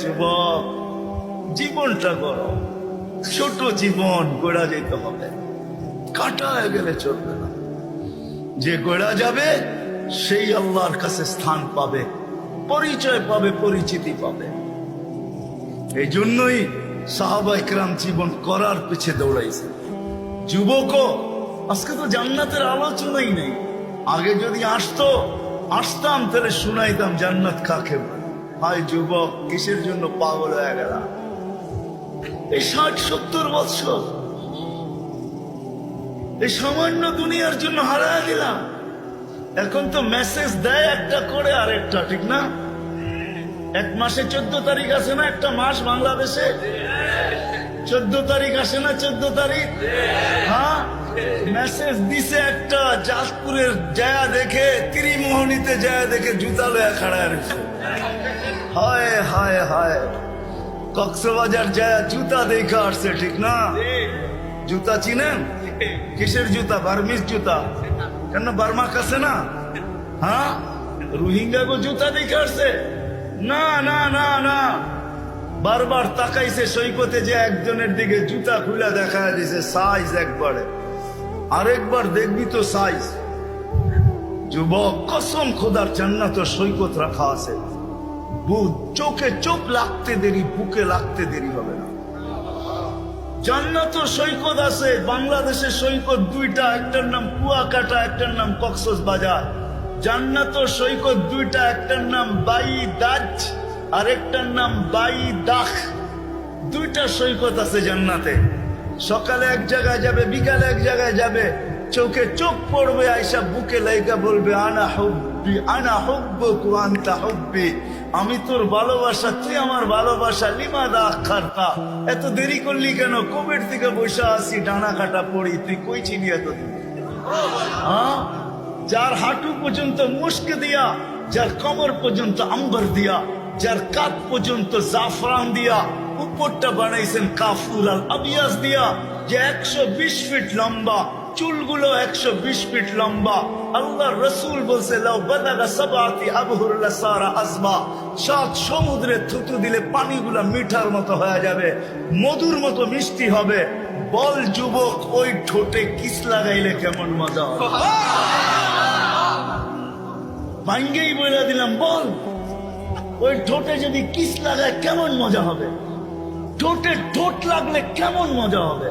যুবক, জীবনটা করো ছোট জীবন গোড়া যেতে হবে। কাটা গেলে চলবে না। যে গোড়া যাবে, সেই আল্লাহর কাছে স্থান পাবে, পরিচয় পাবে, পরিচিতি পাবে। এই জন্যই সাহাবা ইকরাম জীবন করার পিছে দৌড়াইছে। যুবকও, আজকে তো জান্নাতের আলোচনাই নেই। আগে যদি আসতো, আসতাম, তাহলে শুনাইতাম, জান্নাত কাকে বলে। হায় যুবক, কিসের জন্য পাগল হয়ে গেলাম এই ষাট, সত্তর বৎসর। এই সামান্য দুনিয়ার জন্য হারায় দিলাম। এখন তো মেসেজ দেয় একটা করে আর একটা, ঠিক না? এক মাসে চোদ্দ তারিখ আছে না একটা মাস বাংলাদেশে? চোদ্দ তারিখ আসে না চোদ্দ তারিখ? হ্যাঁ? মেসেজ দিছে একটা জাজপুরের জায়া দেখে, ত্রিমোহনীতে জায়া দেখে জুতা লয়া খাড়া রয়েছে। হায় হায় হায়। কক্সবাজার জায়া জুতা দেখে আসছে ঠিক না? জুতা চিনেন? কিসের জুতা? বার্মিস জুতা? কেন বার্মা কাছে না? হ্যাঁ? রোহিঙ্গা গো জুতা দেখে আসছে? না না না না। বারবার তাকাইছে সৈকতে যে একজনের দিকে জুতা খুলে দেখা দিছে সাইজ একবারে। আরেকবার দেখবি তো সাইজ যুবক কসম খোদার জান্নাত সৈকত রাখা আছে। বুধ চোখে চোখ লাগতে দেরি, বুকে লাগতে দেরি হবে না। জান্নাত সৈকত আছে, বাংলাদেশের সৈকত দুইটা, একটার নাম কুয়াকাটা, একটার নাম কক্সস বাজার। জান্নাত সৈকত দুইটা, একটার নাম বাই দাজ আরেকটার নাম বাই দাখ দুইটা সৈকত আছে জান্নাতে। সকালে এক জায়গায় যাবে, বিকালে এক জায়গায় যাবে, চোখে চোখ পড়বে আইসা বুকে লাইকা বলবে, আনা হুব্বি, আনা হুব্বুক ওয়া আনতা হুব্বি। আমি তোর ভালোবাসা, তুই আমার ভালোবাসা লিমা লিমাদা আখারতা এত দেরি করলি কেন? কোভিড থেকে বসে আসি ডানা কাটা পড়ি। তুই কই ছিলি এতদিন? হ্যাঁ? যার হাঁটু পর্যন্ত মুস্ক দিয়া, যার কমর পর্যন্ত আম্বর দিয়া, যার কাত পর্যন্ত জাফরান দিয়া, উপরটা বানাইছেন কাফুর আল আবিয়াস দিয়া, যে একশো বিশ ফিট লম্বা চুলগুলো একশো বিশ ফিট লম্বা। আল্লাহ রসুল বলছে সাত সমুদ্রে থুতু দিলে পানিগুলা মিঠার মতো হয়ে যাবে, মধুর মতো মিষ্টি হবে। বল যুবক, ওই ঠোঁটে কিস লাগাইলে কেমন মজা ভাঙ্গেই বলে দিলাম, বল, ওই ঠোঁটে যদি কিস লাগায় কেমন মজা হবে? ঠোঁটে ঠোঁট লাগলে কেমন মজা হবে?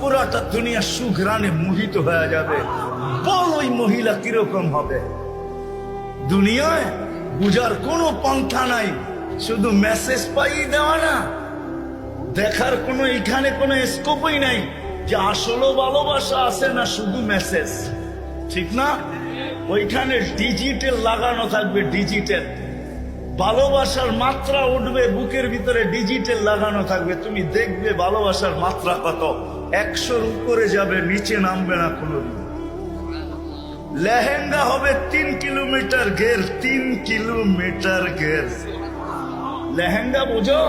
পুরাটা দুনিয়া সুখ রানে মোহিত হয়ে যাবে। বল ওই মহিলা কীরকম হবে? দুনিয়ায় বুঝার কোনো পন্থা নাই। শুধু মেসেজ পাই দেওয়া না। দেখার কোনো এখানে কোনো স্কোপই নাই যে আসলে ভালোবাসা আছে না শুধু মেসেজ ঠিক না? ওইখানে ডিজিটাল লাগানো থাকবে ডিজিটাল ভালোবাসার মাত্রা উঠবে, বুকের ভিতরে ডিজিটাল লাগানো থাকবে। তুমি দেখবে ভালোবাসার মাত্রা কত। একশোর উপরে যাবে, নিচে নামবে না কোনোদিন। লেহেঙ্গা হবে তিন কিলোমিটার ঘের, তিন কিলোমিটার ঘের। লেহেঙ্গা বোঝো?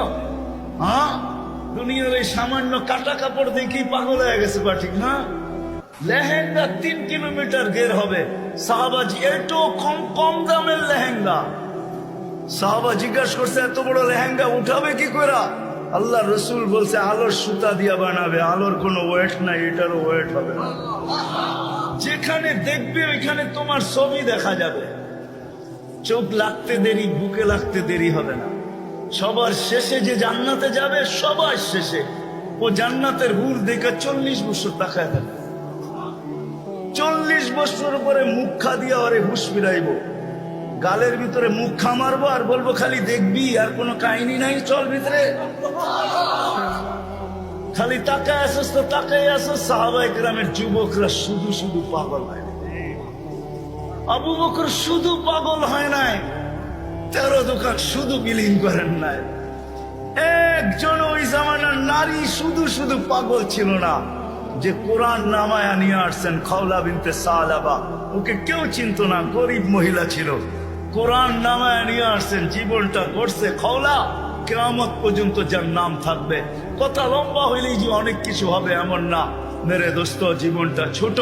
হ্যাঁ? দুনিয়ার এই সামান্য কাটা কাপড় দেখি পাগল হয়ে গেছে, বা ঠিক না? লেহেঙ্গা তিন কিলোমিটার ঘের হবে। সাহাবাজি, এটো কম কম দামের লেহেঙ্গা। সাহাবা জিজ্ঞাসা করছে, এত বড় লেহেঙ্গা উঠাবে কি করে আল্লাহ রসুল বলছে, আলোর সুতা দিয়া বানাবে, আলোর কোনো ওয়েট নাই, এটারও ওয়েট হবে না। যেখানে দেখবে, ওইখানে তোমার ছবি দেখা যাবে। চোখ লাগতে দেরি, বুকে লাগতে দেরি হবে না। সবার শেষে যে জান্নাতে যাবে, সবার শেষে। ও জান্নাতের হুর দেখে চল্লিশ বছর তাকায় থাকবে। চল্লিশ বছর পরে মুখা দিয়া ওরে হুশ ফিরাইব। গালের ভিতরে মুখ মারবো আর বলব খালি দেখবি আর কোনো কাহিনী নাই, চল ভিতরে। খালি তাকায় আসস তো, তাকায় আসস। সাহাবাই গ্রামের যুবকরা শুধু শুধু পাগল হয় আবু বকর শুধু পাগল হয় নাই। তেরো দোকান শুধু বিলীন করেন নাই। একজন ওই জামানার নারী শুধু শুধু পাগল ছিল না, যে কোরআন নামায়া নিয়ে আসছেন খাওলা বিনতে সালাবা। ওকে কেউ চিনত না, গরিব মহিলা ছিল। কোরআন নামায় নিয়ে আসছেন জীবনটা করছে খাওলা কেয়ামত পর্যন্ত যার নাম থাকবে। কথা লম্বা হইলেই যে অনেক কিছু হবে এমন না। মেরে দোস্ত জীবনটা ছোট।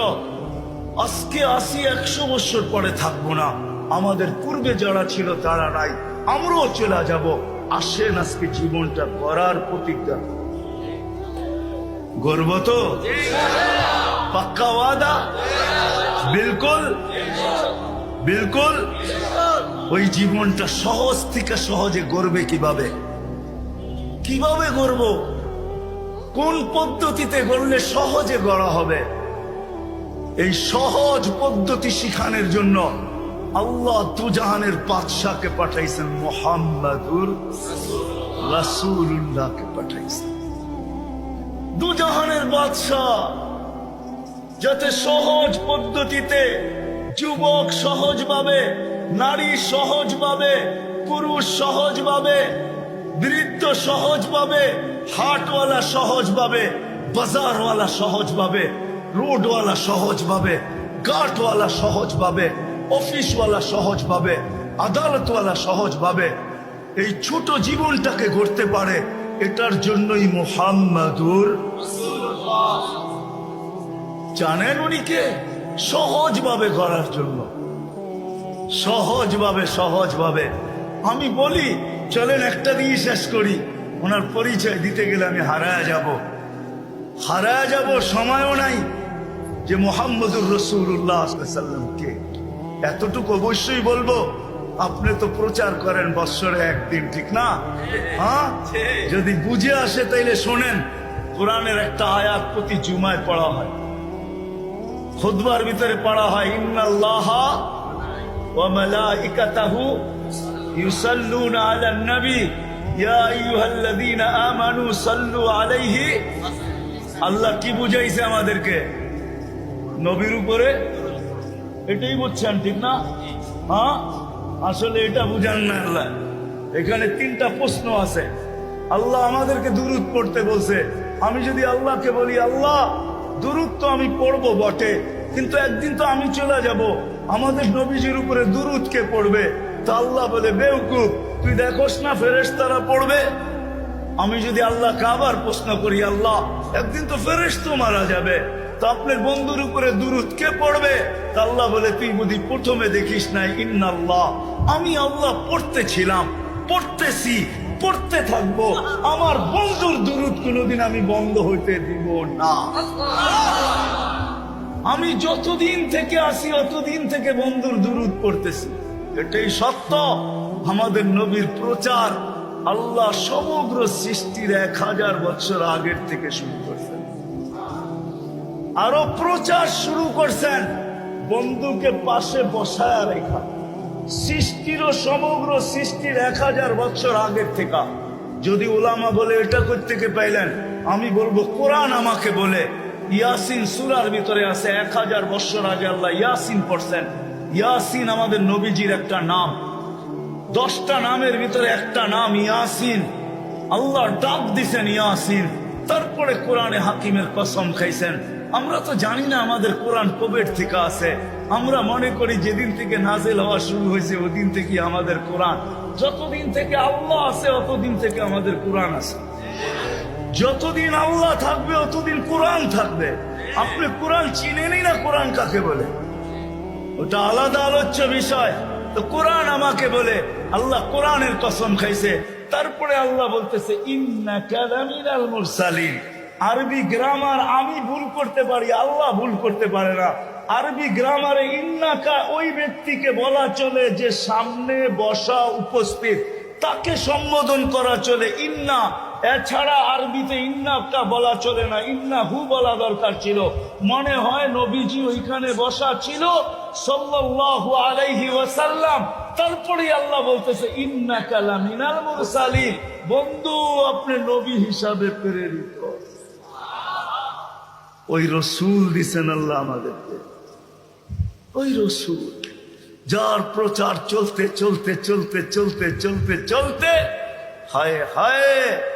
আজকে আসি একশো বছর পরে থাকব না। আমাদের পূর্বে যারা ছিল তারা নাই। আমরাও চলে যাব। আসেন আজকে জীবনটা করার প্রতিজ্ঞা। গর্ব তো? পাক্কা ওয়াদা? বিলকুল? বিলকুল। ওই জীবনটা সহজ থেকে সহজে গড়বে কীভাবে? কীভাবে গড়ব? কোন পদ্ধতিতে গড়লে সহজে গড়া হবে? এই সহজ পদ্ধতি শিখানোর জন্য আল্লাহ দুজাহানের বাদশাকে পাঠাইছেন মোহাম্মদুর রাসূলুল্লাহকে পাঠাইছেন। দুজাহানের বাদশাহ যাতে সহজ পদ্ধতিতে যুবক সহজভাবে, নারী সহজভাবে, পুরুষ সহজভাবে, বৃদ্ধ সহজভাবে, হাটওয়ালা সহজভাবে, বাজারওয়ালা সহজভাবে, রোডওয়ালা সহজভাবে গাটওয়ালা সহজভাবে, অফিসওয়ালা সহজভাবে, আদালতওয়ালা সহজভাবে এই ছোট জীবনটাকে গড়তে পারে, এটার জন্যই মোহাম্মদুর জানেন উনি কে? সহজভাবে করার জন্য। সহজভাবে সহজভাবে। আমি বলি চলেন একটা দিয়ে শেষ করি। ওনার পরিচয় দিতে গেলে আমি হারায়া যাব। হারায়া যাব সময়ও নাই যে মোহাম্মদুর রসুল্লাহ সাল্লামকে এতটুকু অবশ্যই বলব আপনি তো প্রচার করেন বৎসরে একদিন ঠিক না? হ্যাঁ? যদি বুঝে আসে তাইলে শোনেন কোরআনের একটা আয়াত প্রতি জুমায় পড়া হয়। খুদবার ভিতরে পড়া হয়, ইন্নাল্লাহ ওয়া মালাইকাতাহু ইউসাল্লুনা আলান নবী। ইয়া আইয়ুহাল্লাযীনা আমানু সাল্লু আলাইহি। আল্লাহ কি বুঝাইছে আমাদেরকে? নবীর উপরে? এটাই বুঝছেন, ঠিক না? হ্যাঁ? আসলে এটা বুঝান না আল্লাহ। এখানে তিনটা প্রশ্ন আছে। আল্লাহ আমাদেরকে দুরুদ পড়তে বলছে। আমি যদি আল্লাহকে বলি, আল্লাহ দুরুদ তো আমি পড়ব বটে। কিন্তু একদিন তো আমি চলে যাব। আমাদের নবীজির উপরে দুরুদ কে পড়বে? তা আল্লাহ বলে, বেউকুফ, তুই দেখোস না ফেরেস তারা পড়বে? আমি যদি আল্লাহকে আবার প্রশ্ন করি, আল্লাহ, একদিন তো ফেরেস তো মারা যাবে। তো আপনার বন্ধুর উপরে দুরুদ কে পড়বে? তা আল্লাহ বলে, তুই বুঝি প্রথমে দেখিস নাই, ইন্নাল্লাহ, আমি আল্লাহ পড়তেছিলাম পড়তেছি পড়তে থাকব। আমার বন্ধুর দুরুদ কোনোদিন আমি বন্ধ হইতে দিব না। আমি যতদিন থেকে আসি অতদিন থেকে বন্ধুর দুরুদ পড়তেছি। এটাই সত্য। আমাদের নবীর প্রচার আল্লাহ সমগ্র সৃষ্টির এক হাজার বছর আগের থেকে শুরু করছেন। আরও প্রচার শুরু করছেন। বন্ধুকে পাশে বসায় রেখা। সৃষ্টিরও সমগ্র সৃষ্টির এক হাজার বছর আগের থেকে। যদি ওলামা বলে, এটা থেকে পাইলেন? আমি বলব, কোরআন আমাকে বলে। ইয়াসিন সুরার ভিতরে আছে এক হাজার বছর আগে আল্লাহ ইয়াসিন পড়ছেন। ইয়াসিন আমাদের নবীজির একটা নাম। দশটা নামের ভিতরে একটা নাম ইয়াসিন। আল্লাহ ডাক দিছেন ইয়াসিন। তারপরে কোরআনে হাকিমের কসম খাইছেন। আমরা তো জানি না আমাদের কোরআন কবের থেকে আছে। আমরা মনে করি যেদিন থেকে নাজেল হওয়া শুরু হয়েছে, ওদিন থেকে আমাদের কোরআন। যতদিন থেকে আল্লাহ আছে, অতদিন থেকে আমাদের কোরআন আছে। যতদিন আল্লাহ থাকবে, অতদিন কোরআন থাকবে। আপনি কোরআন চিনেনই না, কোরআন কাকে বলে? ওটা আলাদা আলোচ্য বিষয়। তো কোরআন আমাকে বলে, আল্লাহ কোরআনের কসম খাইছে। তারপরে আল্লাহ বলতেছে আরবি গ্রামার আমি ভুল করতে পারি, আল্লাহ ভুল করতে পারে না। আরবি গ্রামারে ইন্নাকা ওই ব্যক্তিকে বলা চলে যে সামনে বসা উপস্থিত। তাকে সম্বোধন করা চলে ইন্না। এছাড়া আরবিতে ইন্নাকা বলা চলে না, ইন্না হু বলা দরকার ছিল। মনে হয় নবীজি ওইখানে বসা ছিল, সাল্লাল্লাহু আলাইহি ওয়াসাল্লাম। তারপরে আল্লাহ বলতেছে ইন্না কালামিনাল মুরসালিন। বন্ধু, আপনি নবী হিসাবে প্রেরিত। ওই রসুল দিছেন আল্লাহ আমাদেরকে। ওই রসুল যার প্রচার চলতে চলতে চলতে চলতে চলতে চলতে হায় হায়